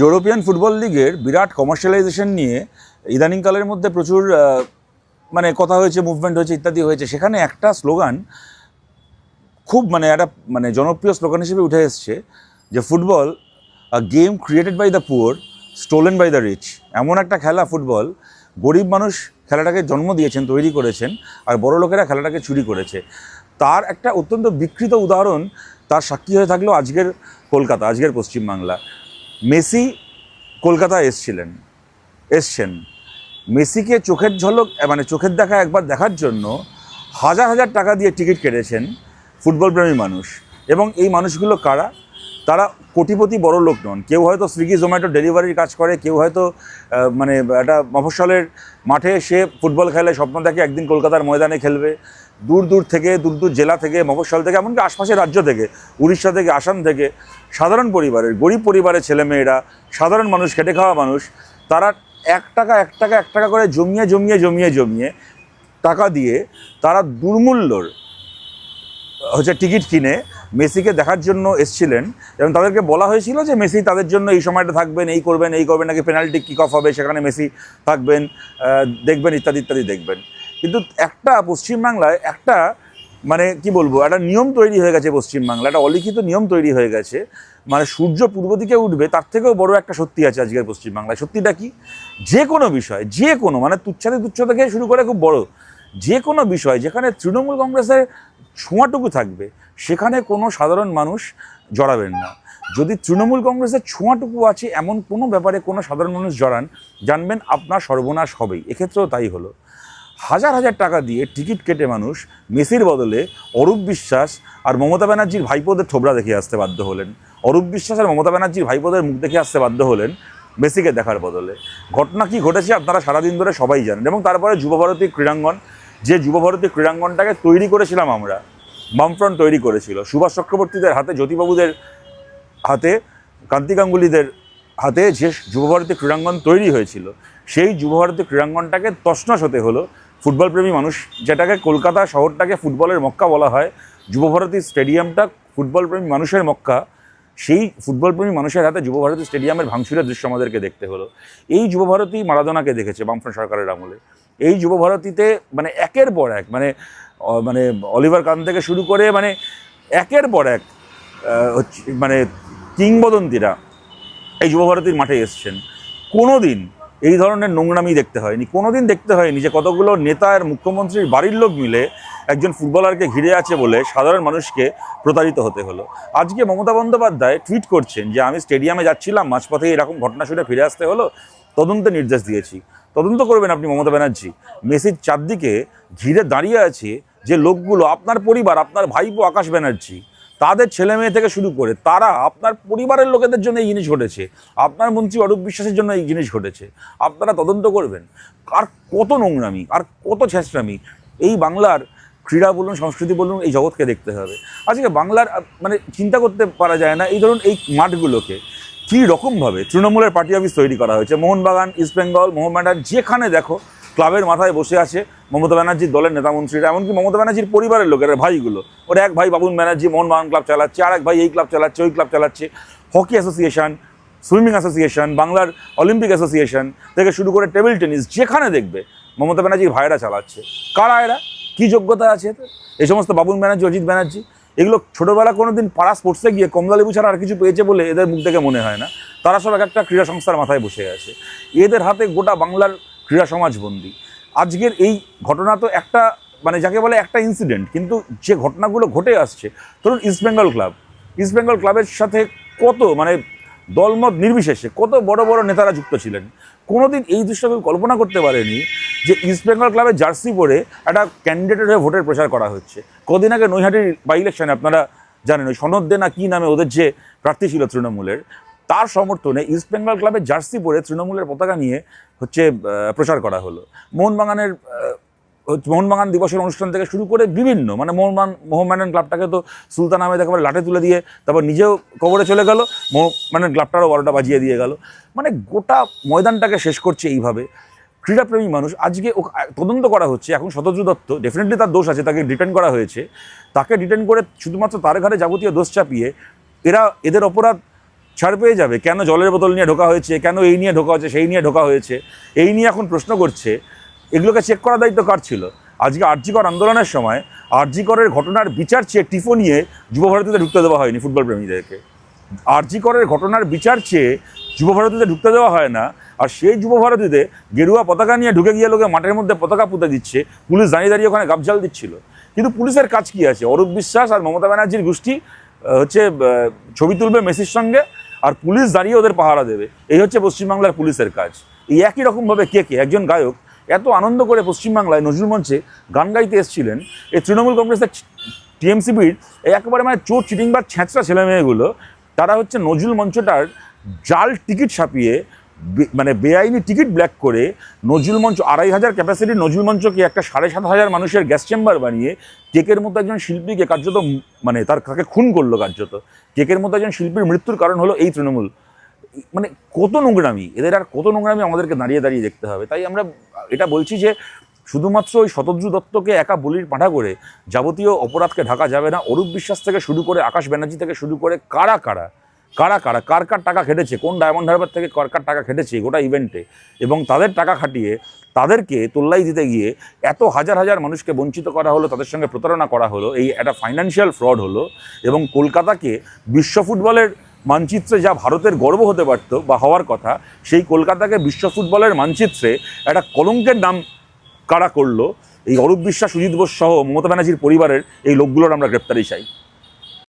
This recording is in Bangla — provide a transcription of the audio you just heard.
ইউরোপিয়ান ফুটবল লিগের বিরাট কমার্শিয়ালাইজেশন নিয়ে ইদানিংকালের মধ্যে প্রচুর মানে কথা হয়েছে মুভমেন্ট হয়েছে, ইত্যাদি হয়েছে। সেখানে একটা স্লোগান খুব মানে একটা মানে জনপ্রিয় স্লোগান হিসেবে উঠে এসছে যে football game created by the poor stolen by the rich এমন একটা খেলা ফুটবল গরিব মানুষ খেলাটাকে জন্ম দিয়েছেন, তৈরি করেছেন, আর বড় লোকেরা খেলাটাকে চুরি করেছে। তার একটা অত্যন্ত বিকৃত উদাহরণ, তার সাক্ষী হয়ে থাকল আজকের কলকাতা, আজকের পশ্চিমবাংলা। মেসি কলকাতা এসছিলেন, এসছেন। মেসিকে চোখের ঝলক মানে চোখের দেখা একবার দেখার জন্য হাজার হাজার টাকা দিয়ে টিকিট কেটেছেন ফুটবল প্রেমী মানুষ। এবং এই মানুষগুলো কারা? তারা কোটিপতি বড় লোক নন। কেউ হয়তো সুইগি, জোম্যাটো ডেলিভারির কাজ করে, কেউ হয়তো মানে একটা মফস্বলের মাঠে সে ফুটবল খেলে স্বপ্ন দেখে একদিন কলকাতার ময়দানে খেলবে। দূর দূর থেকে, দূর দূর জেলা থেকে, মফস্বল থেকে, এমনকি আশপাশের রাজ্য থেকে, উড়িষ্যা থেকে, আসাম থেকে, সাধারণ পরিবারের, গরিব পরিবারের ছেলেমেয়েরা, সাধারণ মানুষ, খেটে খাওয়া মানুষ, তারা এক টাকা এক টাকা এক টাকা করে জমিয়ে জমিয়ে জমিয়ে জমিয়ে টাকা দিয়ে তারা দুর্মূল্যর, হচ্ছে টিকিট কিনে মেসিকে দেখার জন্য এসছিলেন এবং তাদেরকে বলা হয়েছিল যে মেসি তাদের জন্য এই সময়টা থাকবেন, এই করবেন এই করবেন, নাকি পেনাল্টি কিক অফ হবে, সেখানে মেসি থাকবেন দেখবেন, ইত্যাদি ইত্যাদি দেখবেন। কিন্তু একটা পশ্চিমবাংলায় একটা মানে কি বলব, একটা নিয়ম তৈরি হয়ে গেছে পশ্চিমবাংলা একটা অলিখিত নিয়ম তৈরি হয়ে গেছে। মানে সূর্য পূর্ব দিকে উঠবে, তার থেকেও বড় একটা সত্যি আছে আজকের পশ্চিমবাংলায়। সত্যিটা কি? যে কোনো বিষয়, যে কোনো মানে তুচ্ছাতে তুচ্ছ থেকে শুরু করে খুব বড়। যে কোনো বিষয়, যেখানে তৃণমূল কংগ্রেসের ছোঁয়াটুকু থাকবে, সেখানে কোনো সাধারণ মানুষ জড়াবেন না। যদি তৃণমূল কংগ্রেসের ছোঁয়াটুকু আছে, এমন কোনো ব্যাপারে কোনো সাধারণ মানুষ জড়ান, জানবেন আপনার সর্বনাশ হবেই। এক্ষেত্রেও তাই হলো। হাজার হাজার টাকা দিয়ে টিকিট কেটে মানুষ মেসির বদলে অরূপ বিশ্বাস আর মমতা ব্যানার্জির ভাইপোদের ঠোবরা দেখে আসতে বাধ্য হলেন। অরূপ বিশ্বাস আর মমতা ব্যানার্জির ভাইপোদের মুখ দেখে আসতে বাধ্য হলেন মেসিকে দেখার বদলে। ঘটনা কি ঘটেছে আপনারা সারাদিন ধরে সবাই জানেন এবং তারপরে যুবভারতী ক্রীড়াঙ্গন, যে যুবভারতী ক্রীড়াঙ্গনটাকে তৈরি করেছিলাম আমরা, বামফ্রন্ট তৈরি করেছিল। সুভাষ চক্রবর্তীদের হাতে, জ্যোতিবাবুদের হাতে, কান্তি গাঙ্গুলিদের হাতে যে যুবভারতী ক্রীড়াঙ্গন তৈরি হয়েছিল, সেই যুবভারতী ক্রীড়াঙ্গনটাকে তছনছ হতে হলো ফুটবল প্রেমী মানুষ, যেটাকে কলকাতা শহরটাকে ফুটবলের মক্কা বলা হয়, যুবভারতী স্টেডিয়ামটা ফুটবল প্রেমী মানুষের মক্কা, সেই ফুটবল প্রেমী মানুষের হাতে যুবভারতী স্টেডিয়ামের ভাঙচুরের দৃশ্য আমাদেরকে দেখতে হলো। এই যুবভারতী মারাদোনাকে দেখেছে বামফ্রন্ট সরকারের আমলে। এই যুবভারতীতে মানে একের পর এক মানে মানে অলিভার কান থেকে শুরু করে মানে একের পর এক মানে কিংবদন্তিরা এই যুবভারতীর মাঠে এসছেন। কোনো দিন এই ধরনের নোংরামি দেখতে হয়নি। কোনো দিন দেখতে হয়নি যে কতগুলো নেতা আর মুখ্যমন্ত্রীর বাড়ির লোক মিলে একজন ফুটবলারকে ঘিরে আছে বলে সাধারণ মানুষকে প্রতারিত হতে হলো। আজকে মমতা বন্দ্যোপাধ্যায় টুইট করছেন যে, আমি স্টেডিয়ামে যাচ্ছিলাম মাঝপথে এরকম ঘটনা শুনে ফিরে আসতে হলো। তদন্তের নির্দেশ দিয়েছি। তদন্ত করবেন আপনি মমতা ব্যানার্জি। মেসির চারদিকে ঘিরে দাঁড়িয়ে আছে যে লোকগুলো, আপনার পরিবার, আপনার ভাইপো আকাশ ব্যানার্জি। তাদের ছেলে মেয়ে থেকে শুরু করে তারা আপনার পরিবারের লোকেদের জন্য এই জিনিস ঘটেছে, আপনার মন্ত্রী অরূপ বিশ্বাসের জন্য এই জিনিস ঘটেছে, আপনারা তদন্ত করবেন। আর কত নোংরামি আর কত ছেঁচড়ামি, এই বাংলার ক্রীড়া বলুন, সংস্কৃতি বলুন, এই জগৎকে দেখতে হবে। আজকে বাংলার মানে চিন্তা করতে পারা যায় না, এই ধরুন এই মাঠগুলোকে কী রকমভাবে তৃণমূলের পার্টি অফিস তৈরি করা হয়েছে, মোহনবাগান ইস্টবেঙ্গল মোহনবাগান, যেখানে দেখো ক্লাবের মাথায় বসে আছে মমতা ব্যানার্জির দলের নেতামন্ত্রীরা এমনকি মমতা ব্যানার্জির পরিবারের লোকেরা, ভাইগুলো। ওর এক ভাই বাবুন ব্যানার্জি মোহনবাগান ক্লাব চালাচ্ছে আর এক ভাই এই ক্লাব চালাচ্ছে, ওই ক্লাব চালাচ্ছে। হকি অ্যাসোসিয়েশন, সুইমিং অ্যাসোসিয়েশন, বাংলার অলিম্পিক অ্যাসোসিয়েশন থেকে শুরু করে টেবিল টেনিস, যেখানে দেখবে মমতা ব্যানার্জির ভাইরা চালাচ্ছে। কারা এরা? কী যোগ্যতা আছে? এই সমস্ত বাবুন ব্যানার্জি, অজিত ব্যানার্জি, এগুলো ছোটোবেলা কোনো দিন পাড়া স্পোর্টসে গিয়ে কমলালেবু ছাড়া আর কিছু পেয়েছে বলে এদের মুখ থেকে মনে হয় না। তারা সব এক একটা ক্রীড়া সংস্থার মাথায় বসে আছে। এদের হাতে গোটা বাংলার ক্রীড়া সমাজ বন্দী। আজকের এই ঘটনা তো একটা মানে যাকে বলে একটা ইনসিডেন্ট কিন্তু যে ঘটনাগুলো ঘটে আসছে, ধরুন ইস্টবেঙ্গল ক্লাব ইস্টবেঙ্গল ক্লাবের সাথে কত মানে দলমত নির্বিশেষে কত বড় বড় নেতারা যুক্ত ছিলেন? কোনোদিন এই দৃশ্য কেউ কল্পনা করতে পারেনি যে ইস্টবেঙ্গল ক্লাবের জার্সি পরে একটা ক্যান্ডিডেট হয়ে ভোটের প্রচার করা হচ্ছে। কদিন আগে নৈহাটির বাই ইলেকশনে আপনারা জানেন, ওই সনদ দে না কী নামে ওদের যে প্রার্থী ছিল তৃণমূলের তার সমর্থনে ইস্টবেঙ্গল ক্লাবের জার্সি পরে তৃণমূলের পতাকা নিয়ে হচ্ছে প্রচার করা হলো। মোহনবাগানের মোহনবাগান দিবসের অনুষ্ঠান থেকে শুরু করে বিভিন্ন মানে মোহনবাগান মোহনবাগান ক্লাবটাকে তো সুলতান আহমেদ একেবারে লাটে তুলে দিয়ে তারপর নিজেও কবরে চলে গেল মোহনবাগান ক্লাবটারও বারোটা বাজিয়ে দিয়ে গেল। মানে গোটা ময়দানটাকে শেষ করছে এইভাবে। ক্রীড়াপ্রেমী মানুষ, আজকে ও তদন্ত করা হচ্ছে, এখন শতদ্রু দত্ত ডেফিনেটলি তার দোষ আছে, তাকে ডিটেন করা হয়েছে। তাকে ডিটেন করে শুধুমাত্র তার ঘাড়ে যাবতীয় দোষ চাপিয়ে এরা, এদের অপরাধ ছাড় পেয়ে যাবে। কেন জলের বোতল নিয়ে ঢোকা হয়েছে? কেন এই নিয়ে ঢোকা হয়েছে? সেই নিয়ে ঢোকা হয়েছে? এই নিয়ে এখন প্রশ্ন করছে। এগুলোকে চেক করার দায়িত্ব কার ছিল? আজকে আর্জিকর আন্দোলনের সময় আর্জিকরের ঘটনার বিচার চেয়ে টিফো নিয়ে যুবভারতীতে ঢুকতে দেওয়া হয়নি ফুটবল প্রেমীদেরকে। আর্জিকরের ঘটনার বিচার চেয়ে যুবভারতীতে ঢুকতে দেওয়া হয় না। আর সেই যুবভারতীতে গেরুয়া পতাকা নিয়ে ঢুকে গিয়ে লোকে মাঠের মধ্যে পতাকা পুঁতে দিচ্ছে। পুলিশ দাঁড়িয়ে দাঁড়িয়ে ওখানে গাবজাল দিচ্ছিল। কিন্তু পুলিশের কাজ কি আছে? অরূপ বিশ্বাস আর মমতা ব্যানার্জির গোষ্ঠী হচ্ছে ছবি তুলবে মেসির সঙ্গে। আর পুলিশ দাঁড়িয়ে ওদের পাহারা দেবে। এই হচ্ছে পশ্চিমবাংলার পুলিশের কাজ। এই একই রকমভাবে কে কে? একজন গায়ক। এত আনন্দ করে পশ্চিমবাংলায় নজরুল মঞ্চে গান গাইতে এসেছিলেন। এই তৃণমূল কংগ্রেসের টিএমসিপির একেবারে মানে চোর চিটিংবার ছ্যাঁচড়া ছেলেমেয়েগুলো, তারা হচ্ছে নজরুল মঞ্চটার জাল টিকিট ছাপিয়ে বে- মানে বেআইনি টিকিট ব্ল্যাক করে নজরুল মঞ্চ আড়াই হাজার ক্যাপাসিটির নজরুল মঞ্চকে একটা সাড়ে সাত হাজার মানুষের গ্যাস চেম্বার বানিয়ে কেকের মতো একজন শিল্পীকে কার্যত মানে তার কাকে খুন করল কার্যত। কেকের মতো একজন শিল্পীর মৃত্যুর কারণ হলো এই তৃণমূল। মানে কত নোংরামি, এদের আর কত নোংরামি আমাদেরকে দাঁড়িয়ে দাঁড়িয়ে দেখতে হবে। তাই আমরা এটা বলছি যে শুধুমাত্র ওই শতদ্রু দত্তকে একা বলির পাঠা করে যাবতীয় অপরাধকে ঢাকা যাবে না। অরূপ বিশ্বাস থেকে শুরু করে আকাশ ব্যানার্জি থেকে শুরু করে কারা কারা কারা কারা, কার কার টাকা খেটেছে, কোন ডায়মন্ড হারবার থেকে কার কার টাকা খেটেছে গোটা ইভেন্টে এবং তাদের টাকা খাটিয়ে তাদেরকে তোল্লাই দিতে গিয়ে এত হাজার হাজার মানুষকে বঞ্চিত করা হলো, তাদের সঙ্গে প্রতারণা করা হলো, এই একটা ফাইন্যান্সিয়াল ফ্রড হলো, এবং কলকাতাকে বিশ্ব ফুটবলের মানচিত্রে যা ভারতের গর্ব হতে পারত বা হওয়ার কথা, সেই কলকাতাকে বিশ্ব ফুটবলের মানচিত্রে একটা কলঙ্কের নাম কারা করল, এই অরূপ বিশ্বাস, সুজিত বোস সহ মমতা ব্যানার্জির পরিবারের এই লোকগুলোর আমরা গ্রেপ্তারি চাই।